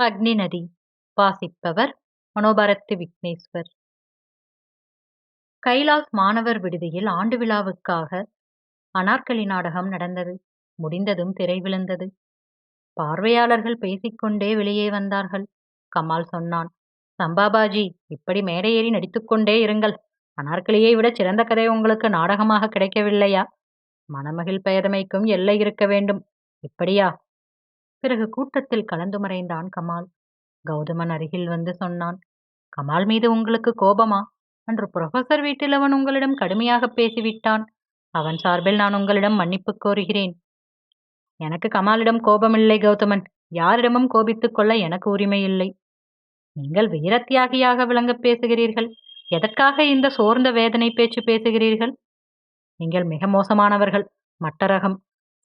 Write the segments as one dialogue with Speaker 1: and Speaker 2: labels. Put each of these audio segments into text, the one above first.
Speaker 1: அக்னி நதி. வாசிப்பவர் மனோபாரத்து விக்னேஸ்வர். கைலாஸ் மாணவர் விடுதியில் ஆண்டு விழாவுக்காக அனார்கலி நாடகம் நடந்தது. முடிந்ததும் திரை விழுந்தது. பார்வையாளர்கள் பேசிக்கொண்டே வெளியே வந்தார்கள். கமால் சொன்னான் சம்பாபாஜி இப்படி மேடை ஏறி நடித்துக்கொண்டே இருங்கள். அனார்கலியை விட சிறந்த கதை உங்களுக்கு நாடகமாக கிடைக்கவில்லையா? மணமகிழ் பெயதமைக்கும் எல்லை இருக்க வேண்டும். இப்படியா? பிறகு கூட்டத்தில் கலந்து மறைந்தான் கமால். கௌதமன் அருகில் வந்து சொன்னான் கமால் மீது உங்களுக்கு கோபமா? அன்று புரொஃபசர் வீட்டில் அவன் உங்களிடம் கடுமையாக பேசிவிட்டான். அவன் சார்பில் நான் உங்களிடம் மன்னிப்பு கோருகிறேன். எனக்கு கமாலிடம் கோபமில்லை கௌதமன். யாரிடமும் கோபித்துக் கொள்ள எனக்கு உரிமை இல்லை நீங்கள் வீரத்தியாகியாக விளங்க பேசுகிறீர்கள். எதற்காக இந்த சோர்ந்த வேதனை பேச்சு பேசுகிறீர்கள்? நீங்கள் மிக மோசமானவர்கள். மட்டரகம்.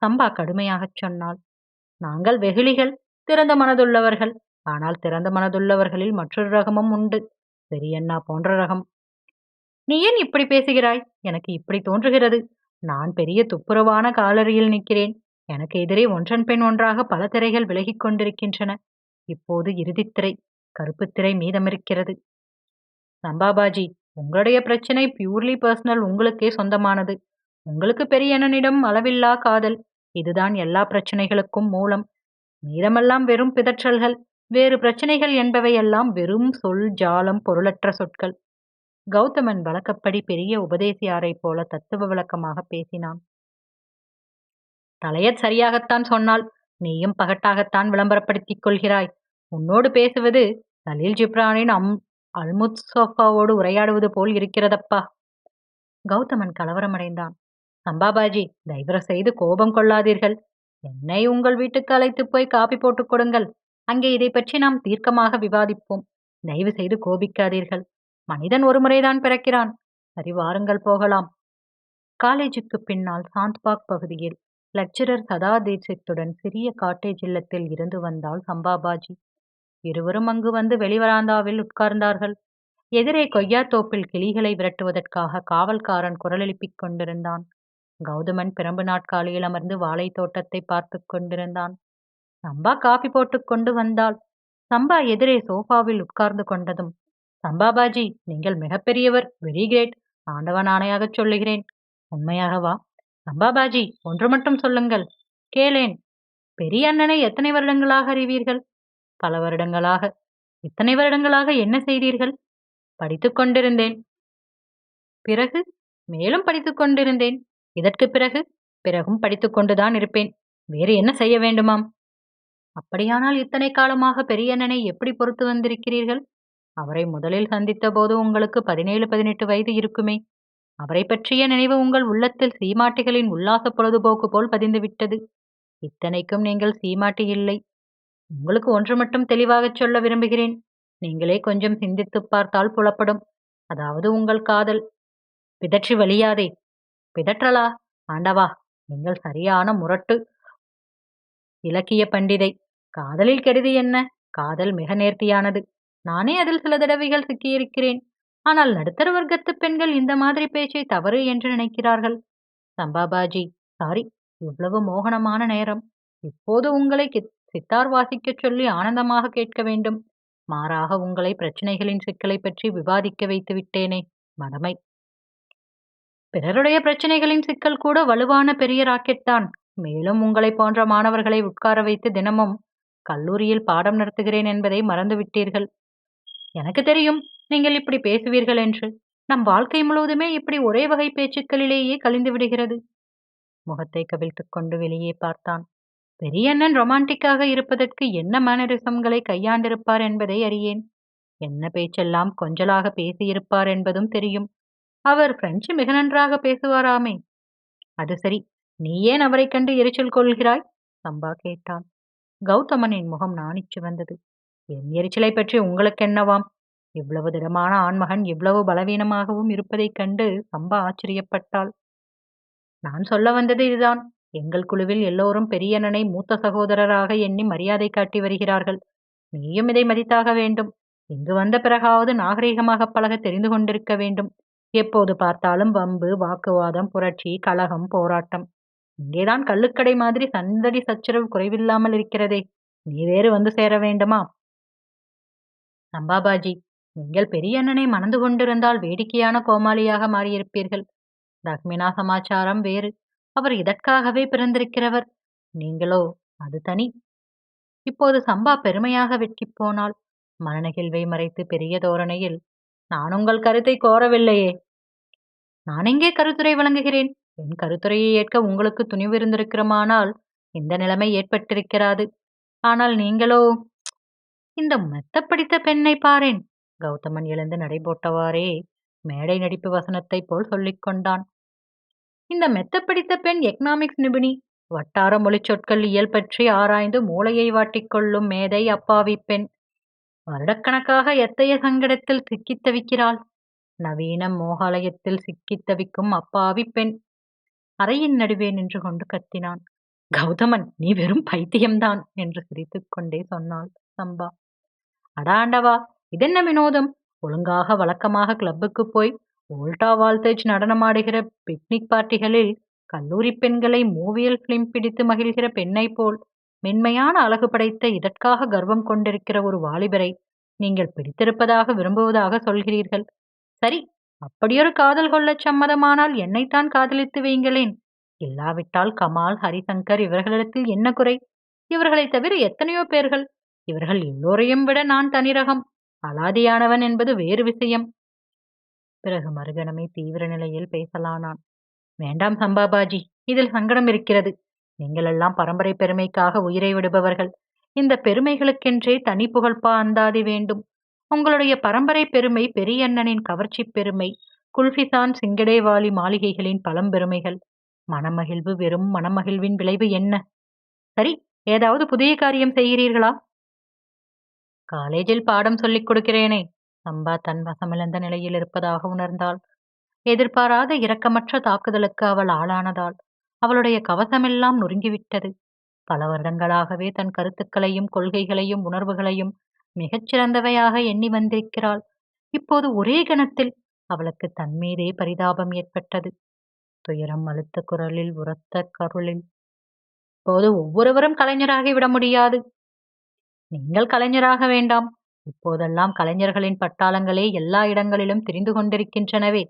Speaker 1: சம்பா கடுமையாகச் சொன்னாள். நாங்கள் வெகுளிகள் திறந்த மனதுள்ளவர்கள். ஆனால் திறந்த மனதுள்ளவர்களில் மற்றொரு ரகமும் உண்டு. பெரியண்ணா போன்ற ரகம். நீ ஏன் இப்படி பேசுகிறாய்? எனக்கு இப்படி தோன்றுகிறது. நான் பெரிய துப்புரவான காலரியில் நிற்கிறேன். எனக்கு எதிரே ஒன்றன் பெண் ஒன்றாக பல திரைகள் விலகிக் கொண்டிருக்கின்றன. இப்போது இறுதித்திரை கருப்புத்திரை மீதமிருக்கிறது. சம்பாபாஜி உங்களுடைய பிரச்சனை பியூர்லி பர்சனல் உங்களுக்கே சொந்தமானது. உங்களுக்கு பெரியண்ணனிடம் அளவில்லா காதல். இதுதான் எல்லா பிரச்சனைகளுக்கும் மூலம். மீதமெல்லாம் வெறும் பிதற்றல்கள். வேறு பிரச்சனைகள் என்பவையெல்லாம் வெறும் சொல் ஜாலம் பொருளற்ற சொற்கள். கௌதமன் வழக்கப்படி பெரிய உபதேசியாரைப் போல தத்துவ விளக்கமாக பேசினான். தலையத் சரியாகத்தான் சொன்னால் நீயும் பகட்டாகத்தான் விளம்பரப்படுத்திக் கொள்கிறாய். உன்னோடு பேசுவது சலீல் ஜிப்ரானின் அம் அல்முத் சோஃபாவோடு உரையாடுவது போல் இருக்கிறதப்பா. கௌதமன் கலவரமடைந்தான். சம்பாபாஜி தயவு செய்து கோபம் கொள்ளாதீர்கள். என்னை உங்கள் வீட்டுக்கு அழைத்து போய் காப்பி போட்டுக் கொடுங்கள். அங்கே இதை பற்றி நாம் தீர்க்கமாக விவாதிப்போம். தயவு செய்து கோபிக்காதீர்கள். மனிதன் ஒரு முறைதான் பிறக்கிறான். சரி வாருங்கள் போகலாம். காலேஜுக்கு பின்னால் சாந்த்பாக் பகுதியில் லெக்சரர் சதா தீட்சித்துடன் சிறிய காட்டேஜ் இல்லத்தில் இருந்து வந்தாள் சம்பாபாஜி இருவரும் அங்கு வந்து வெளிவராந்தாவில் உட்கார்ந்தார்கள். எதிரே கொய்யாத்தோப்பில் கிளிகளை விரட்டுவதற்காக காவல்காரன் குரலெழுப்பிக் கொண்டிருந்தான். கௌதமன் பிரம்பு நாட்காலியில் அமர்ந்து வாழை தோட்டத்தை பார்த்து கொண்டிருந்தான். சம்பா காபி போட்டுக் கொண்டு வந்தாள். சம்பா எதிரே சோஃபாவில் உட்கார்ந்து கொண்டதும் சம்பாபாஜி நீங்கள் மிகப்பெரியவர் வெரி கிரேட் ஆண்டவன் ஆணையாகச் சொல்லுகிறேன். உண்மையாகவா சம்பாபாஜி ஒன்று மட்டும் சொல்லுங்கள். கேளேன். பெரிய அண்ணனை எத்தனை வருடங்களாக அறிவீர்கள்? பல வருடங்களாக. இத்தனை வருடங்களாக என்ன செய்தீர்கள்? படித்துக் கொண்டிருந்தேன். பிறகு மேலும் படித்துக் கொண்டிருந்தேன். இதற்கு பிறகு பிறகும் படித்துக் கொண்டுதான் இருப்பேன். வேறு என்ன செய்ய வேண்டுமாம்? அப்படியானால் இத்தனை காலமாக பெரியண்ணனை எப்படி பொறுத்து வந்திருக்கிறீர்கள்? அவரை முதலில் சந்தித்த போது உங்களுக்கு பதினேழு பதினெட்டு வயது இருக்குமே. அவரை பற்றிய நினைவு உங்கள் உள்ளத்தில் சீமாட்டிகளின் உல்லாச பொழுதுபோக்கு போல் பதிந்துவிட்டது இத்தனைக்கும் நீங்கள் சீமாட்டி இல்லை. உங்களுக்கு ஒன்று மட்டும் தெளிவாகச் சொல்ல விரும்புகிறேன். நீங்களே கொஞ்சம் சிந்தித்துப் பார்த்தால் புலப்படும். அதாவது உங்கள் காதல். பிதற்றி வழியாதே. பிதற்றலா? ஆண்டவா நீங்கள் சரியான முரட்டு. இலக்கிய பண்டிதை காதலில் கெடுதி என்ன? காதல் மிக நேர்த்தியானது. நானே அதில் சில தடவைகள் சிக்கியிருக்கிறேன். ஆனால் நடுத்தர வர்க்கத்து பெண்கள் இந்த மாதிரி பேச்சை தவறு என்று நினைக்கிறார்கள். சம்பாபாஜி சாரி இவ்வளவு மோகனமான நேரம். இப்போது உங்களை சித்தார் வாசிக்கச் சொல்லி ஆனந்தமாக கேட்க வேண்டும். மாறாக உங்களை பிரச்சனைகளின் சிக்கலை பற்றி விவாதிக்க வைத்து விட்டேனே மடமை பிறருடைய பிரச்சனைகளின் சிக்கல் கூட வலுவான பெரிய ராக்கெட் தான். மேலும் உங்களை போன்ற மாணவர்களை உட்கார வைத்து தினமும் கல்லூரியில் பாடம் நடத்துகிறேன் என்பதை மறந்துவிட்டீர்கள். எனக்கு தெரியும் நீங்கள் இப்படி பேசுவீர்கள் என்று. நம் வாழ்க்கை முழுவதுமே இப்படி ஒரே வகை பேச்சுக்களிலேயே கழிந்து விடுகிறது. முகத்தை கவிழ்த்துக் கொண்டு வெளியே பார்த்தான். பெரியண்ணன் ரொமான்டிக்காக இருப்பதற்கு என்ன மேனரிசம்களை கையாண்டிருப்பார் என்பதை அறியேன். என்ன பேச்செல்லாம் கொஞ்சலாக பேசியிருப்பார் என்பதும் தெரியும். அவர் பிரெஞ்சு மிக நன்றாக பேசுவாராமே. அது சரி நீ ஏன் அவரை கண்டு எரிச்சல் கொள்கிறாய்? சம்பா கேட்டான். கௌதமனின் முகம் நாணிச்சு வந்தது என் எரிச்சலை பற்றி உங்களுக்கு என்னவாம் இவ்வளவு திடமான ஆண்மகன் இவ்வளவு பலவீனமாகவும் இருப்பதைக் கண்டு சம்பா ஆச்சரியப்பட்டாள். நான் சொல்ல வந்தது இதுதான். எங்கள் குழுவில் எல்லோரும் பெரியண்ணனை மூத்த சகோதரராக எண்ணி மரியாதை காட்டி வருகிறார்கள். நீயும் இதை மதித்தாக வேண்டும். இங்கு வந்த பிறகாவது நாகரீகமாக பழக தெரிந்து கொண்டிருக்க வேண்டும். எப்போது பார்த்தாலும் வம்பு வாக்குவாதம் புரட்சி கலகம் போராட்டம். இங்கேதான் கள்ளுக்கடை மாதிரி சந்தடி சச்சரவு குறைவில்லாமல் இருக்கிறதே. நீ வேறு வந்து சேர வேண்டுமா? சம்பாபாஜி நீங்கள் பெரிய அண்ணனை மணந்து கொண்டிருந்தால் வேடிக்கையான கோமாளியாக மாறியிருப்பீர்கள். தக்மினா சமாச்சாரம் வேறு. அவர் இதற்காகவே பிறந்திருக்கிறவர். நீங்களோ அது தனி. இப்போது சம்பா பெருமையாக வெட்கிப் போனால் மனநெகிழ்வை மறைத்து பெரிய தோரணையில் நான் உங்கள் கருத்தை கோரவில்லையே. நான் எங்கே கருத்துரை வழங்குகிறேன்? என் கருத்துரையை ஏற்க உங்களுக்கு துணிவு இருந்திருக்கிறமானால் இந்த நிலைமை ஏற்பட்டிருக்கிறாது. ஆனால் நீங்களோ இந்த மெத்த படித்த பெண்ணை பாரேன். கௌதமன் எழுந்து நடைபோட்டவாறே மேடை நடிப்பு வசனத்தைப் போல் சொல்லிக் கொண்டான். இந்த மெத்த படித்த பெண் எக்கனாமிக்ஸ் நிபுணி. வட்டார மொழி சொற்கள் இயல் பற்றி ஆராய்ந்து மூளையை வாட்டிக்கொள்ளும் மேதை அப்பாவி பெண். வருடக்கணக்காக எத்தைய சங்கடத்தில் சிக்கித் தவிக்கிறாள். நவீன மோகாலயத்தில் சிக்கித் தவிக்கும் அப்பாவி பெண். அறையின் நடுவே நின்று கொண்டு கத்தினான். கௌதமன் நீ வெறும் பைத்தியம்தான் என்று சிரித்துக் கொண்டே சொன்னாள் சம்பா. அடாண்டவா இதென்ன வினோதம்? ஒழுங்காக வழக்கமாக கிளப்புக்கு போய் ஓல்டா வால்டேஜ் நடனமாடுகிற பிக்னிக் பார்ட்டிகளில் கல்லூரி பெண்களை மூவியல் பிலிம் பிடித்து மகிழ்கிற பெண்ணை போல் மென்மையான அழகு படைத்த இதற்காக கர்வம் கொண்டிருக்கிற ஒரு வாலிபரை நீங்கள் பிடித்திருப்பதாக விரும்புவதாக சொல்கிறீர்கள். சரி அப்படியொரு காதல் கொள்ளச் சம்மதமானால் என்னைத்தான் காதலித்து வைங்களேன் இல்லாவிட்டால் கமால் ஹரிசங்கர் இவர்களிடத்தில் என்ன குறை? இவர்களைத் தவிர எத்தனையோ பேர்கள்? இவர்கள் எல்லோரையும் விட நான் தனிரகம். அலாதியானவன் என்பது வேறு விஷயம். பிறகு மறுகணமே தீவிர நிலையில் பேசலானான். வேண்டாம் சம்பாபாஜி இதில் சங்கடம் இருக்கிறது. நீங்கள் எல்லாம் பரம்பரை பெருமைக்காக உயிரை விடுபவர்கள். இந்த பெருமைகளுக்கென்றே தனி புகழ்பா அந்தாதி வேண்டும். உங்களுடைய பரம்பரை பெருமை பெரியண்ணனின் கவர்ச்சி பெருமை குல்ஃபிசான் சிங்கடேவாலி மாளிகைகளின் பழம்பெருமைகள் மனமகிழ்வு வெறும் மனமகிழ்வின் விளைவு என்ன? சரி ஏதாவது புதிய காரியம் செய்கிறீர்களா? காலேஜில் பாடம் சொல்லிக் கொடுக்கிறேனே. சம்பா தன் வசமிழந்த நிலையில் இருப்பதாக உணர்ந்தாள். எதிர்பாராத இரக்கமற்ற தாக்குதலுக்கு அவள் ஆளானதால் அவளுடைய கவசமெல்லாம் நொறுங்கிவிட்டது. பல வருடங்களாகவே தன் கருத்துக்களையும் கொள்கைகளையும் உணர்வுகளையும் மிகச்சிறந்தவையாக எண்ணி வந்திருக்கிறாள். இப்போது ஒரே கணத்தில் அவளுக்கு தன்மீதே பரிதாபம் ஏற்பட்டது. துயரம் அழுத்த குரலில் உரத்த கருளில் இப்போது ஒவ்வொருவரும் கலைஞராகி விட முடியாது. நீங்கள் கலைஞராக வேண்டாம். இப்போதெல்லாம் கலைஞர்களின் பட்டாளங்களே எல்லா இடங்களிலும் தெரிந்து கொண்டிருக்கின்றனவே.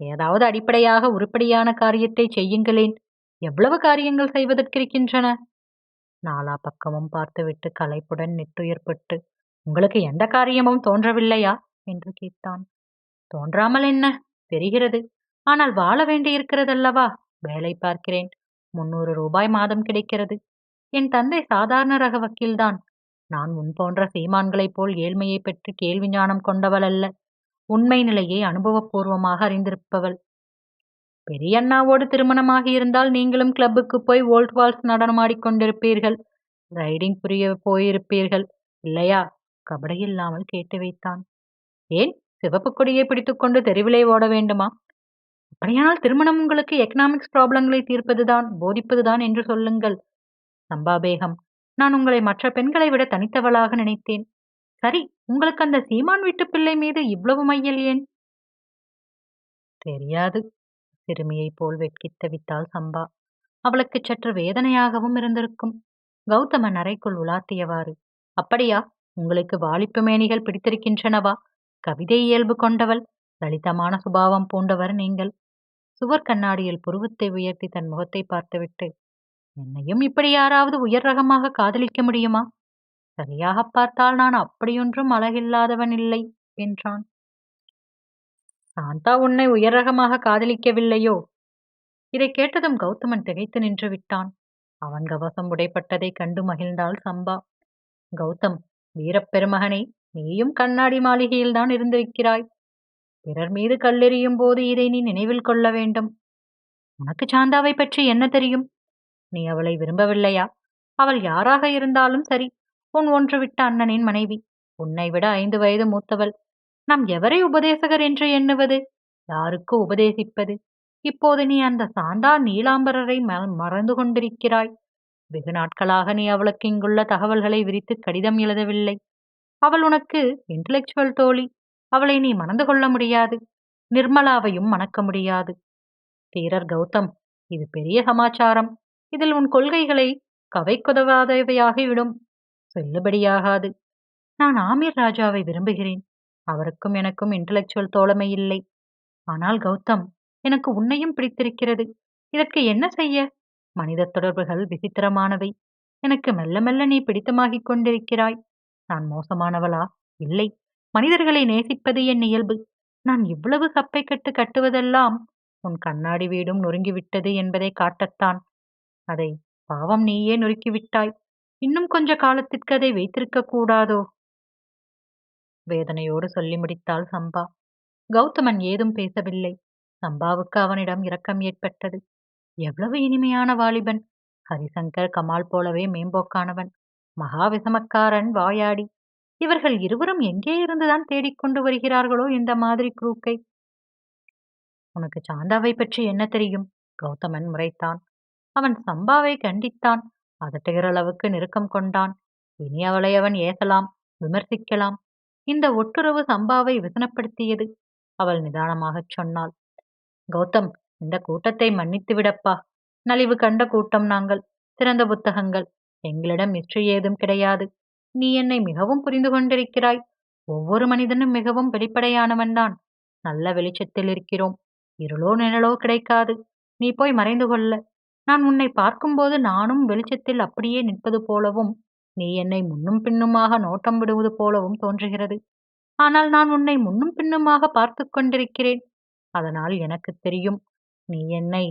Speaker 1: ஏதாவது அடிப்படையாக உருப்படியான காரியத்தை செய்யுங்களேன். எவ்வளவு காரியங்கள் செய்வதற்கிருக்கின்றன? நாலா பக்கமும் பார்த்துவிட்டு களைப்புடன் நெட்டுயர்பட்டு உங்களுக்கு எந்த காரியமும் தோன்றவில்லையா? என்று கேட்டான். தோன்றாமல் என்ன? தெரிகிறது. ஆனால் வாழ வேண்டியிருக்கிறதல்லவா வேலை பார்க்கிறேன். முன்னூறு ரூபாய் மாதம் கிடைக்கிறது. என் தந்தை சாதாரண ரக வக்கீல்தான். நான் உன் போன்ற சீமான்களைப் போல் ஏழ்மையை பெற்று கேள்வி ஞானம் கொண்டவள் அல்ல உண்மை நிலையை அனுபவபூர்வமாக அறிந்திருப்பவள். பெரியண்ணாவோடு திருமணமாகியிருந்தால் நீங்களும் கிளப்புக்கு போய் ஓல்ட் வால்ஸ் நடனமாடிக்கொண்டிருப்பீர்கள் ரைடிங் புரிய போயிருப்பீர்கள். இல்லையா? கபடையில்லாமல் இல்லாமல் கேட்டு வைத்தான். ஏன்? சிவப்பு கொடியை பிடித்துக்கொண்டு தெருவிலே ஓட வேண்டுமா? அப்படியானால் திருமணம் உங்களுக்கு எக்கனாமிக்ஸ் ப்ராப்ளங்களை தீர்ப்பதுதான் போதிப்பதுதான் என்று சொல்லுங்கள். சம்பா பேகம் நான் உங்களை மற்ற பெண்களை விட தனித்தவளாக நினைத்தேன். சரி உங்களுக்கு அந்த சீமான் வீட்டு பிள்ளை மீது இவ்வளவு மையல் ஏன்? தெரியாது. சிறுமியைப் போல் வெட்கித்த தவித்தாள் சம்பா. அவளுக்கு சற்று வேதனையாகவும் இருந்திருக்கும். கௌதமன் அறைக்குள் உலாத்தியவாறு அப்படியா? உங்களுக்கு வாலிப்பு மேனிகள் பிடித்திருக்கின்றனவா? கவிதை இயல்பு கொண்டவள் லலிதமான சுபாவம் பூண்டவர் நீங்கள். சுவர் கண்ணாடியில் புருவத்தை உயர்த்தி தன் முகத்தை பார்த்துவிட்டு என்னையும் இப்படி யாராவது உயர் ரகமாக காதலிக்க முடியுமா? சரியாக பார்த்தால் நான் அப்படியொன்றும் அழகில்லாதவன் இல்லை என்றான். சாந்தா உன்னை உயர் ரகமாக காதலிக்கவில்லையோ? இதை கேட்டதும் கௌதமன் திகைத்து நின்று விட்டான். அவன் கவசம் உடைப்பட்டதைக் கண்டு மகிழ்ந்தாள் சம்பா. கௌதம் வீரப்பெருமகனே நீயும் கண்ணாடி மாளிகையில்தான் இருந்திருக்கிறாய். பிறர் மீது கல்லெறியும் போது இதை நீ நினைவில் கொள்ள வேண்டும். உனக்கு சாந்தாவை பற்றி என்ன தெரியும்? நீ அவளை விரும்பவில்லையா? அவள் யாராக இருந்தாலும் சரி உன் ஒன்று விட்ட அண்ணனின் மனைவி உன்னை விட ஐந்து வயது மூத்தவள். நாம் எவரை உபதேசகர் என்று எண்ணுவது? யாருக்கு உபதேசிப்பது? இப்போது நீ அந்த சாந்தா நீலாம்பரரை மறந்து கொண்டிருக்கிறாய். வெகு நாட்களாக நீ அவளுக்கு இங்குள்ள தகவல்களை விரித்து கடிதம் எழுதவில்லை. அவள் உனக்கு இன்டலெக்சுவல் தோழி. அவளை நீ மணந்து கொள்ள முடியாது. நிர்மலாவையும் மணக்க முடியாது. தீரர் கௌதம் இது பெரிய சமாச்சாரம். இதில் உன் கொள்கைகளை கவைக்குதவாதவையாகிவிடும். செல்லுபடியாகாது. நான் ஆமீர் ராஜாவை விரும்புகிறேன். அவருக்கும் எனக்கும் இன்டலெக்சுவல் தோழமை இல்லை. ஆனால் கௌதம் எனக்கு உன்னையும் பிடித்திருக்கிறது. இதற்கு என்ன செய்ய? மனித தொடர்புகள் விசித்திரமானவை. எனக்கு மெல்ல மெல்ல நீ பிடித்தமாகிக் கொண்டிருக்கிறாய். நான் மோசமானவளா? இல்லை. மனிதர்களை நேசிப்பது என் இயல்பு. நான் இவ்வளவு சப்பை கட்டு கட்டுவதெல்லாம் உன் கண்ணாடி வீடும் நொறுங்கிவிட்டது என்பதை காட்டத்தான். அதை பாவம் நீயே நொறுக்கிவிட்டாய். இன்னும் கொஞ்ச காலத்திற்கு அதை வைத்திருக்க கூடாதோ? வேதனையோடு சொல்லி முடித்தாள் சம்பா. கௌதமன் ஏதும் பேசவில்லை. சம்பாவுக்கு அவனிடம் இரக்கம் ஏற்பட்டது. எவ்வளவு இனிமையான வாலிபன். ஹரிசங்கர் கமால் போலவே மேம்போக்கானவன். மகாவிசமக்காரன் வாயாடி. இவர்கள் இருவரும் எங்கே இருந்துதான் தேடிக்கொண்டு வருகிறார்களோ இந்த மாதிரி குரூக்கை. உனக்கு சாந்தாவை பற்றி என்ன தெரியும்? கௌதமன் முறைத்தான். அவன் சம்பாவை கண்டித்தான். அதட்டுகிற அளவுக்கு நெருக்கம் கொண்டான். இனி அவளை அவன் ஏசலாம் விமர்சிக்கலாம். இந்த ஒட்டுறவு சம்பாவை விசனப்படுத்தியது. அவள் நிதானமாகச் சொன்னாள். கௌதம் இந்த கூட்டத்தை மன்னித்து விடப்பா. நலிவு கண்ட கூட்டம் நாங்கள். சிறந்த புத்தகங்கள். எங்களிடம் மிஸ்ட்ரி ஏதும் கிடையாது. நீ என்னை மிகவும் புரிந்து கொண்டிருக்கிறாய். ஒவ்வொரு மனிதனும் மிகவும் வெளிப்படையானவன்தான் நல்ல வெளிச்சத்தில் இருக்கிறோம். இருளோ நிழலோ கிடைக்காது. நீ போய் மறைந்து கொள்ள. நான் உன்னை பார்க்கும்போது நானும் வெளிச்சத்தில் அப்படியே நிற்பது போலவும் நீ என்னை முன்னும் பின்னுமாக நோட்டம் விடுவது போலவும் தோன்றுகிறது. ஆனால் நான் உன்னை முன்னும் பின்னுமாக பார்த்து கொண்டிருக்கிறேன். அதனால் எனக்கு தெரியும் நீ என்னை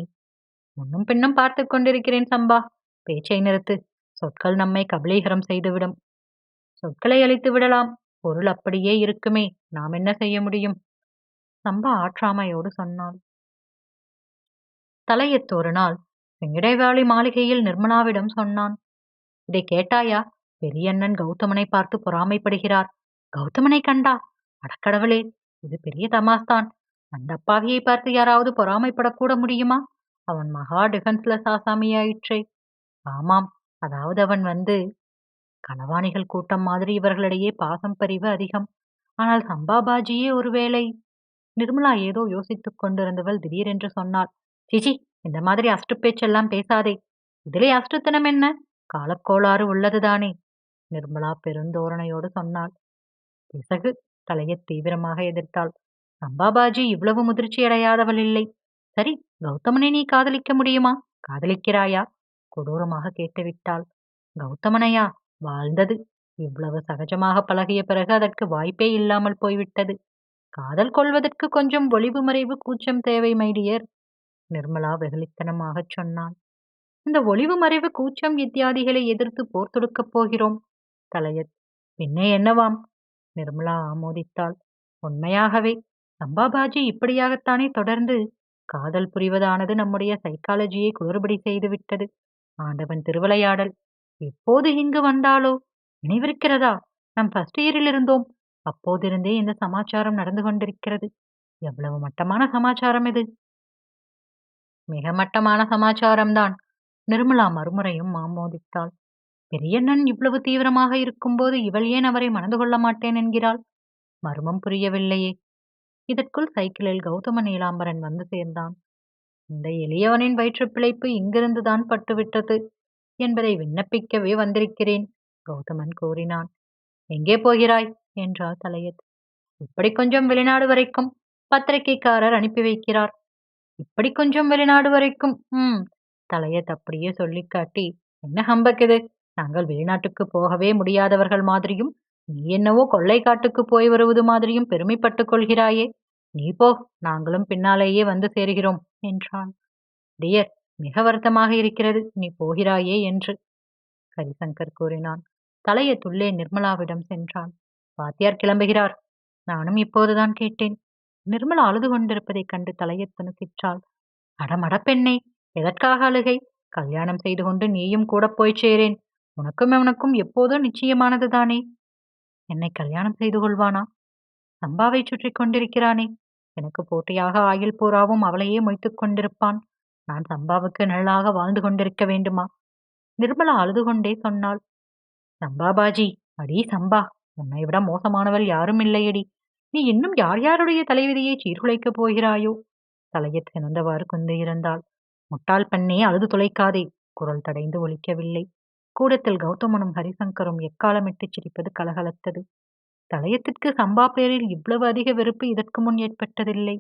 Speaker 1: முன்னும் பின்னும் பார்த்து கொண்டிருக்கிறேன் சம்பா. பேச்சை நிறுத்து. சொற்கள் நம்மை கபலீகரம் செய்துவிடும். சொற்களை அழித்து விடலாம். பொருள் அப்படியே இருக்குமே. நாம் என்ன செய்ய முடியும்? சம்பா ஆற்றாமையோடு சொன்னாள். தலையத்தொரு ஒரு நாள் வெங்கடேவாளி மாளிகையில் நிர்மலாவிடம் சொன்னான். இதை கேட்டாயா? பெரியண்ணன் கௌதமனை பார்த்து பொறாமைப்படுகிறார். கௌதமனை கண்டா? அடக்கடவுளே! இது பெரிய தமாஸ்தான் அந்த அப்பாவியை பார்த்து யாராவது பொறாமைப்படக்கூட முடியுமா? அவன் மகா டிஃபென்ஸ்லெஸ் ஆசாமியாயிற்றே ஆமாம் அதாவது அவன் வந்து களவாணிகள் கூட்டம் மாதிரி இவர்களிடையே பாசம் பரிவு அதிகம். ஆனால் சம்பாபாஜியே ஒருவேளை நிர்மலா ஏதோ யோசித்துக் கொண்டிருந்தவள் திடீரென்று சொன்னாள் சிச்சி இந்த மாதிரி அஷ்டு பேச்செல்லாம் பேசாதே. இதிலே அஷ்டுத்தனம் என்ன? காலக்கோளாறு உள்ளதுதானே நிர்மலா பெருந்தோரணையோடு சொன்னாள். பிசகு தலையை தீவிரமாக எதிர்த்தாள். சம்பாபாஜி இவ்வளவு முதிர்ச்சி அடையாதவள் இல்லை. சரி கௌதமனை நீ காதலிக்க முடியுமா? காதலிக்கிறாயா? கொடூரமாக கேட்டுவிட்டாள். கௌதமனையா? வாழ்ந்தது. இவ்வளவு சகஜமாக பழகிய பிறகு அதற்கு வாய்ப்பே இல்லாமல் போய்விட்டது. காதல் கொள்வதற்கு கொஞ்சம் ஒளிவு மறைவு கூச்சம் தேவை மைடியர் நிர்மலா வெகுளித்தனமாகச் சொன்னாள். இந்த ஒளிவு மறைவு கூச்சம் இத்தியாதிகளை எதிர்த்து போர் தொடுக்கப் போகிறோம். தலையத் பின்னே என்னவாம்? நிர்மலா ஆமோதித்தாள். உண்மையாகவே சம்பாபாஜி இப்படியாகத்தானே தொடர்ந்து காதல் புரிவதானது நம்முடைய சைக்காலஜியை குளறுபடி செய்துவிட்டது ஆண்டவன் திருவிளையாடல் எப்போது இங்கு வந்தாளோ நினைவிருக்கிறதா? நம் ஃபர்ஸ்ட் இயரில் இருந்தோம். அப்போதிருந்தே இந்த சமாச்சாரம் நடந்து கொண்டிருக்கிறது. எவ்வளவு மட்டமான சமாச்சாரம் இது? மிக மட்டமான சமாச்சாரம்தான். நிர்மலா மறுமுறையும் ஆமோதித்தாள். பெரியண்ணன் இவ்வளவு தீவிரமாக இருக்கும்போது இவள் ஏன் அவரை மணந்து கொள்ள மாட்டேன்? என்கிறாள். மர்மம் புரியவில்லையே. இதற்குள் சைக்கிளில் கௌதம நீலாம்பரன் வந்து சேர்ந்தான். இந்த எளியவனின் வயிற்றுப் பிழைப்பு இங்கிருந்துதான் பட்டுவிட்டது என்பதை விண்ணப்பிக்கவே வந்திருக்கிறேன் கௌதமன் கூறினான். எங்கே போகிறாய்? என்றாள் தலையத். இப்படி கொஞ்சம் வெளிநாடு வரைக்கும் பத்திரிகைக்காரர் அனுப்பி வைக்கிறார். இப்படி கொஞ்சம் வெளிநாடு வரைக்கும் ம் தலையத் அப்படியே சொல்லி காட்டி என்ன ஹம்பக்குது நாங்கள் வெளிநாட்டுக்கு போகவே முடியாதவர்கள் மாதிரியும் நீ என்னவோ கொள்ளைக்காட்டுக்கு போய் வருவது மாதிரியும் பெருமைப்பட்டுக் கொள்கிறாயே. நீ போ நாங்களும் பின்னாலேயே வந்து சேருகிறோம் என்றான். டியர் மிக வருத்தமாக இருக்கிறது நீ போகிறாயே என்று. ஹரிசங்கர் கூறினான். தலையத்துள்ளே நிர்மலாவிடம் சென்றான். வாத்தியார் கிளம்புகிறார். நானும் இப்போதுதான் கேட்டேன். நிர்மலா அழுது கொண்டிருப்பதைக் கண்டு தலையை துணுக்கிற்றாள் அடமட பெண்ணே எதற்காக அழுகை? கல்யாணம் செய்து கொண்டு நீயும் கூட போய் சேரேன். உனக்கும் அவனுக்கும் எப்போதோ நிச்சயமானதுதானே? என்னை கல்யாணம் செய்து கொள்வானா? சம்பாவை சுற்றி கொண்டிருக்கிறானே. எனக்கு போட்டியாக ஆயுள் பூராவும் அவளையே மொய்த்துக் கொண்டிருப்பான். நான் சம்பாவுக்கு நிழலாக வாழ்ந்து கொண்டிருக்க வேண்டுமா? நிர்மலா அழுது கொண்டே சொன்னாள். சம்பா பாஜி அடி சம்பா உன்னை விட மோசமானவள் யாரும் இல்லையடி. நீ இன்னும் யார் யாருடைய தலைவிதியை சீர்குலைக்கப் போகிறாயோ? தலையை சினந்தவாறு கொண்டு இருந்தாள். முட்டாள் பெண்ணே அழுது துளைக்காதே. குரல் தடைந்து ஒலிக்கவில்லை. கூடத்தில் கௌதமனும் ஹரிசங்கரும் எக்காலமிட்டுச் சிரிப்பது கலகலத்தது. தலையத்திற்கு சம்பா பேரில் இவ்வளவு அதிக வெறுப்பு இதற்கு முன் ஏற்பட்டதில்லை.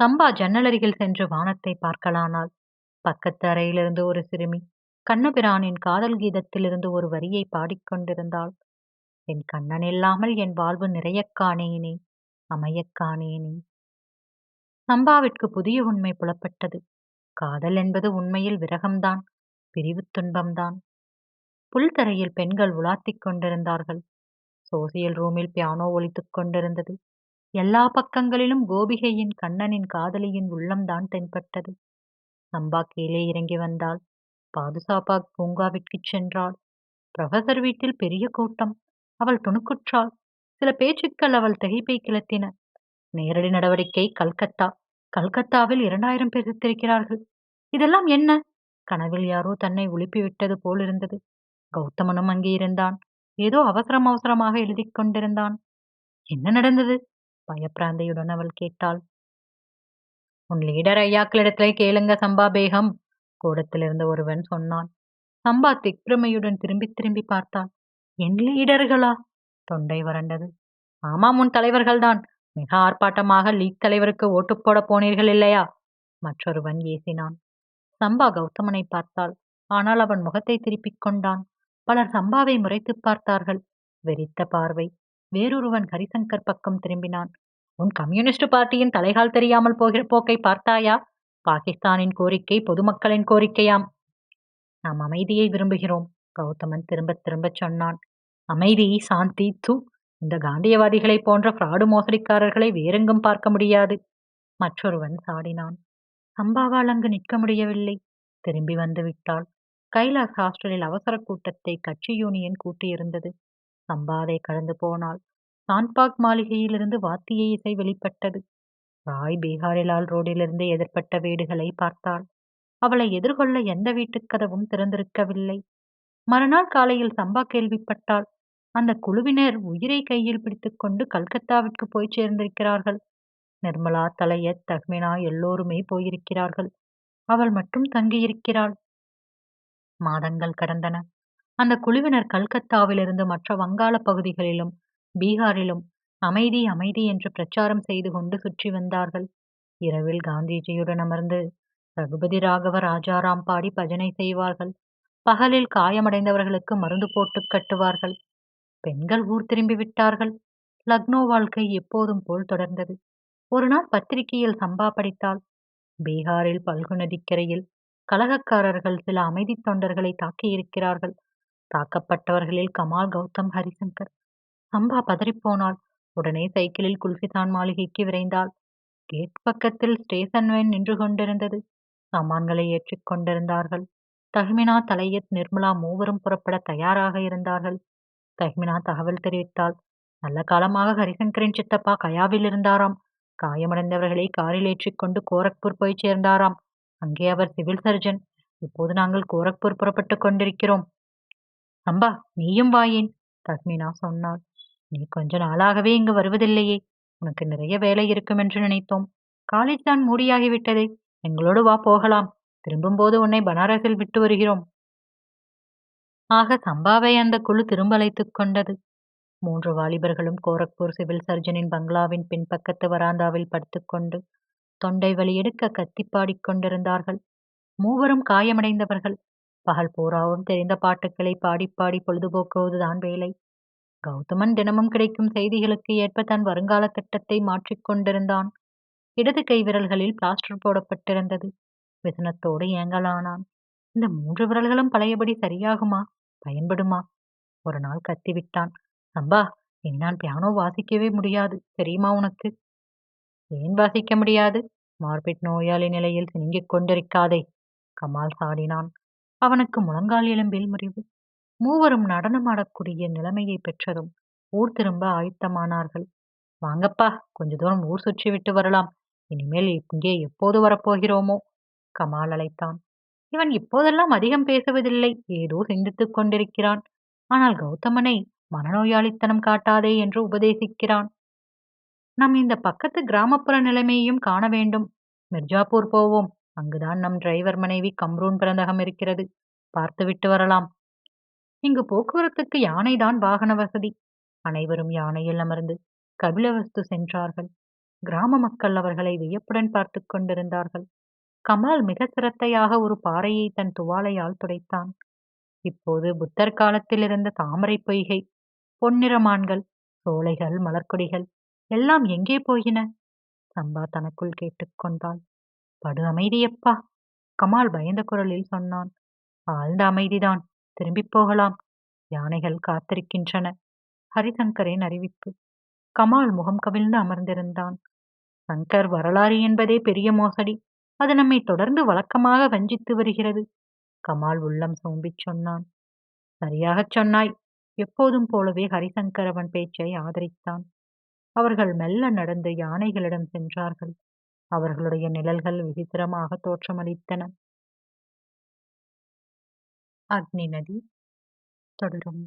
Speaker 1: சம்பா ஜன்னலருகில் சென்று வானத்தை பார்க்கலானால் பக்கத்து அறையிலிருந்து ஒரு சிறுமி கண்ணபிரானின் காதல் கீதத்திலிருந்து ஒரு வரியை பாடிக்கொண்டிருந்தாள் என் கண்ணன் இல்லாமல் என் வாழ்வு நிறையக் காணேனே அமையக் காணேனே. சம்பாவிற்கு புதிய உண்மை புலப்பட்டது. காதல் என்பது உண்மையில் விரகம்தான். பிரிவு துன்பம்தான். புல்தரையில் பெண்கள் உலாத்திக் கொண்டிருந்தார்கள். சோசியல் ரூமில் பியானோ ஒலித்துக் கொண்டிருந்தது. எல்லா பக்கங்களிலும் கோபிகையின் கண்ணனின் காதலியின் உள்ளம்தான் தென்பட்டது. சம்பா கீழே இறங்கி வந்தாள். பாதுசாப்பா பூங்காவிற்குச் சென்றாள். ப்ரொஃபசர் வீட்டில் பெரிய கூட்டம். அவள் துணுக்குற்றாள். சில பேச்சுக்கள் அவள் திகைப்பை கிளத்தின. நேரடி நடவடிக்கை கல்கத்தா. கல்கத்தாவில் இரண்டாயிரம் பேர் செத்திருக்கிறார்கள். இதெல்லாம் என்ன? கனவில் யாரோ தன்னை ஒழுப்பிவிட்டது போலிருந்தது. கௌதமனும் அங்கே இருந்தான். ஏதோ அவசரம் அவசரமாக எழுதி கொண்டிருந்தான். என்ன நடந்தது? பயப்பிராந்தையுடன் அவள் கேட்டாள். உன் லீடர் ஐயாக்களிடத்திலே கேளுங்க சம்பா பேகம் கூடத்திலிருந்து ஒருவன் சொன்னான். சம்பா திக்பிரமையுடன் திரும்பி திரும்பி பார்த்தான். என் லீடர்களா தொண்டை வறண்டது. ஆமாம் உன் தலைவர்கள்தான். மிக ஆர்ப்பாட்டமாக லீக் தலைவருக்கு ஓட்டு போட போனீர்கள் இல்லையா? மற்றொருவன் ஏசினான் சம்பா கௌதமனை பார்த்தாள். ஆனால் அவன் முகத்தை திருப்பிக் கொண்டான். பலர் சம்பாவை முறைத்து பார்த்தார்கள். வெறித்த பார்வை. வேறொருவன் ஹரிசங்கர் பக்கம் திரும்பினான். உன் கம்யூனிஸ்ட் பார்ட்டியின் தலைகால் தெரியாமல் போகிற போக்கை பார்த்தாயா? பாகிஸ்தானின் கோரிக்கை பொதுமக்களின் கோரிக்கையாம். நாம் அமைதியை விரும்புகிறோம் கௌதமன் திரும்ப திரும்பச் சொன்னான். அமைதி சாந்தி து இந்த காந்தியவாதிகளை போன்ற ஃப்ராடு மோசடிக்காரர்களை வேறெங்கும் பார்க்க முடியாது மற்றொருவன் சாடினான். சம்பாவால் அங்கு நிற்க முடியவில்லை. திரும்பி வந்துவிட்டாள் கைலாஷ் கைலாஸ் ஹாஸ்டலில் அவசர கூட்டத்தை கட்சி யூனியன் கூட்டியிருந்தது. சம்பாதை கடந்து போனாள். சான்பாக் மாளிகையிலிருந்து வாத்திய இசை வெளிப்பட்டது. ராய் பீகாரிலால் ரோடிலிருந்து எதிர்ப்பட்ட வீடுகளை பார்த்தாள். அவளை எதிர்கொள்ள எந்த வீட்டுக் கதவும் திறந்திருக்கவில்லை. மறுநாள் காலையில் சம்பா கேள்விப்பட்டாள். அந்த குழுவினர் உயிரை கையில் பிடித்துக்கொண்டு கல்கத்தாவிற்கு போய் சேர்ந்திருக்கிறார்கள். நிர்மலா தலையத் தஹ்மினா எல்லோருமே போயிருக்கிறார்கள். அவள் மட்டும் தங்கியிருக்கிறாள். மாதங்கள் கடந்தன. அந்த குழுவினர் கல்கத்தாவிலிருந்து மற்ற வங்காள பகுதிகளிலும் பீகாரிலும் அமைதி அமைதி என்று பிரச்சாரம் செய்து கொண்டு சுற்றி வந்தார்கள். இரவில் காந்திஜியுடன் அமர்ந்து ரகுபதி ராகவ ராஜாராம் பாடி பஜனை செய்வார்கள். பகலில் காயமடைந்தவர்களுக்கு மருந்து போட்டு கட்டுவார்கள். பெண்கள் ஊர் திரும்பி விட்டார்கள். லக்னோ வாழ்க்கை எப்போதும் போல் தொடர்ந்தது. ஒரு நாள் பத்திரிகையில் சம்பா படித்தாள். பீகாரில் பல்கு நதிக்கரையில் கலகக்காரர்கள் சில அமைதி தொண்டர்களை தாக்கியிருக்கிறார்கள். தாக்கப்பட்டவர்களில் கமால் கௌதம் ஹரிசங்கர். சம்பா பதறிப்போனாள். உடனே சைக்கிளில் குல்ஃபிதான் மாளிகைக்கு விரைந்தாள். கேட் பக்கத்தில் ஸ்டேஷன் வேன் நின்று கொண்டிருந்தது. சாமான்களை ஏற்றிக் கொண்டிருந்தார்கள். தஹ்மினா தலையத் நிர்மலா மூவரும் புறப்பட தயாராக இருந்தார்கள். தஹ்மினா தகவல் தெரிவித்தாள். நல்ல காலமாக ஹரிசங்கரின் சித்தப்பா கயாவில் இருந்தாராம். காயமடைந்தவர்களை காரில் ஏற்றிக்கொண்டு கோரக்பூர் போய் சேர்ந்தாராம். அங்கே அவர் சிவில் சர்ஜன். இப்போது நாங்கள் கோரக்பூர் புறப்பட்டு கொண்டிருக்கிறோம். அம்பா நீயும் வாயேன் தஸ்மினா சொன்னாள். நீ கொஞ்ச நாளாகவே இங்கு வருவதில்லையே. உனக்கு நிறைய வேலை இருக்கும் என்று நினைத்தோம். காலேஜ் தான் மூடியாகிவிட்டதே. எங்களோடு வா போகலாம். திரும்பும்போது உன்னை பனாரஸில் விட்டு வருகிறோம். ஆக சம்பாவை அந்த குழு திரும்ப அழைத்துக் கொண்டது. மூன்று வாலிபர்களும் கோரக்பூர் சிவில் சர்ஜனின் பங்களாவின் பின்பக்கத்து வராந்தாவில் படுத்துக்கொண்டு தொண்டை வழியெடுக்க கத்தி பாடிக்கொண்டிருந்தார்கள் மூவரும் காயமடைந்தவர்கள். பகல் பூராவும் தெரிந்த பாட்டுக்களை பாடி பாடி பொழுதுபோக்குவதுதான் வேலை. கௌதமன் தினமும் கிடைக்கும் செய்திகளுக்கு ஏற்ப தன் வருங்கால திட்டத்தை மாற்றிக்கொண்டிருந்தான் இடது கை விரல்களில் பிளாஸ்டர் போடப்பட்டிருந்தது. விசனத்தோடு ஏங்கலானான். இந்த மூன்று விரல்களும் பழையபடி சரியாகுமா? பயன்படுமா? ஒரு நாள் கத்திவிட்டான். சம்பா என்னால் பியானோ வாசிக்கவே முடியாது. தெரியுமா உனக்கு? ஏன் வாசிக்க முடியாது? மார்பிட் நோயாளி நிலையில் சினுங்கிக் கொண்டிருக்காதே கமால் சாடினான். அவனுக்கு முழங்கால் எலும்பில் முறிவு. மூவரும் நடனமாடக்கூடிய நிலைமையை பெற்றதும் ஊர் திரும்ப ஆயத்தமானார்கள். வாங்கப்பா கொஞ்ச தூரம் ஊர் சுற்றி விட்டு வரலாம். இனிமேல் இங்கே எப்போது வரப்போகிறோமோ? கமால் அழைத்தான். இவன் இப்போதெல்லாம் அதிகம் பேசுவதில்லை. ஏதோ சிந்தித்துக் கொண்டிருக்கிறான். ஆனால் கௌதமனை மனநோயாளித்தனம் காட்டாதே என்று உபதேசிக்கிறான். நம் இந்த பக்கத்து கிராமப்புற நிலைமையையும் காண வேண்டும். மிர்ஜாப்பூர் போவோம். அங்குதான் நம் டிரைவர் மனைவி கம்ரூன் பிறந்தகம் இருக்கிறது. பார்த்துவிட்டு வரலாம். இங்கு போக்குவரத்துக்கு யானைதான் வாகன வசதி. அனைவரும் யானையில் அமர்ந்து கபிலவஸ்து சென்றார்கள். கிராம மக்கள் அவர்களை வியப்புடன் பார்த்து கொண்டிருந்தார்கள். கமால் மிக சிரத்தையாக ஒரு பாறையை தன் துவாலையால் துடைத்தான். இப்போது புத்தர் காலத்தில் இருந்த தாமரை பொய்கை பொன்னிறமான்கள் சோலைகள் மலர்க்கொடிகள் எல்லாம் எங்கே போயின சம்பா தனக்குள் கேட்டுக்கொண்டாள் படு அமைதியப்பா கமால் பயந்த குரலில் சொன்னான். ஆழ்ந்த அமைதிதான் திரும்பிப் போகலாம். யானைகள் காத்திருக்கின்றன. ஹரிசங்கரின் அறிவிப்பு. கமால் முகம் கவிழ்ந்து அமர்ந்திருந்தான். சங்கர் வரலாறு என்பதே பெரிய மோசடி. அது நம்மை தொடர்ந்து வழக்கமாக வஞ்சித்து வருகிறது. கமால் உள்ளம் சோம்பிச் சொன்னான். சரியாகச் சொன்னாய். எப்போதும் போலவே ஹரிசங்கர் அவன் பேச்சை ஆதரித்தான். அவர்கள் மெல்ல நடந்து யானைகளிடம் சென்றார்கள். அவர்களுடைய நிழல்கள் விசித்திரமாக தோற்றமளித்தன. அக்னி நதி தொடரும்.